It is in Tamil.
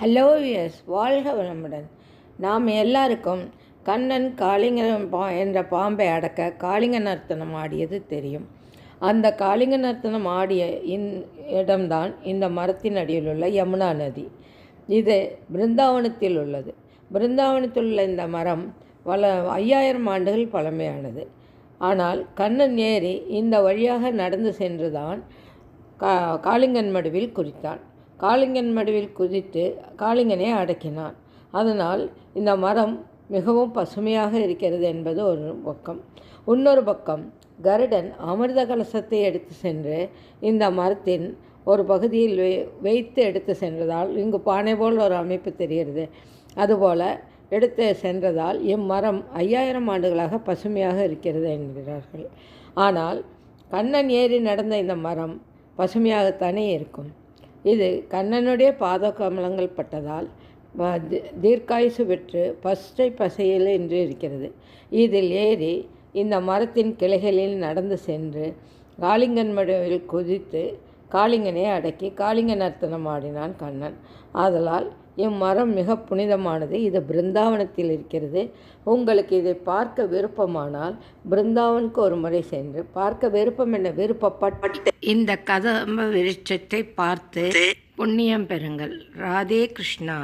ஹலோ எஸ் வாழ்க வளமுடன். நாம் எல்லாருக்கும் கண்ணன் காளிங்கன் பா என்ற பாம்பை அடக்க காளிங்க நர்த்தனம் ஆடியது தெரியும். அந்த காளிங்க நர்த்தனம் ஆடிய இந் இடம்தான் இந்த மரத்தின் அடியில் உள்ள யமுனா நதி. இது பிருந்தாவனத்தில் உள்ளது. பிருந்தாவனத்தில் உள்ள இந்த மரம் பல ஐயாயிரம் ஆண்டுகள் பழமையானது. ஆனால் கண்ணன் ஏறி இந்த வழியாக நடந்து சென்றுதான் கா காளிங்கன் மடுவில் குறித்தான் காளிங்கன் மடுவில் குதித்து காளிங்கனை அடக்கினான். அதனால் இந்த மரம் மிகவும் பசுமையாக இருக்கிறது என்பது ஒரு பக்கம். இன்னொரு பக்கம் கருடன் அமிர்த கலசத்தை எடுத்து சென்று இந்த மரத்தின் ஒரு பகுதியில் வை வைத்து எடுத்து சென்றதால் இங்கு பானை போல் ஒரு அமைப்பு தெரிகிறது. அதுபோல் எடுத்து சென்றதால் இம்மரம் ஐயாயிரம் ஆண்டுகளாக பசுமையாக இருக்கிறது என்கிறார்கள். ஆனால் கண்ணன் ஏறி நடந்த இந்த மரம் பசுமையாகத்தானே இருக்கும். இது கண்ணனுடைய பாத கமலங்கள் பட்டதால் தீர்க்காயுசு பெற்று பச்சை பசையில் என்று இருக்கிறது. இதில் ஏறி இந்த மரத்தின் கிளைகளில் நடந்து சென்று காளிங்கன் மடுவில் குதித்து காளிங்கனை அடக்கி காளிங்க நர்த்தனம் ஆடினான் கண்ணன். ஆதலால் இம்மரம் மிக புனிதமானது. இது பிருந்தாவனத்தில் இருக்கிறது. உங்களுக்கு இதை பார்க்க விருப்பமானால் பிருந்தாவனுக்கு ஒரு முறை சென்று பார்க்க விருப்பம் என்ன? விருப்பப்பட்டு இந்த கதம்ப விருட்சத்தை பார்த்து புண்ணியம் பெறுங்கள். ராதே கிருஷ்ணா.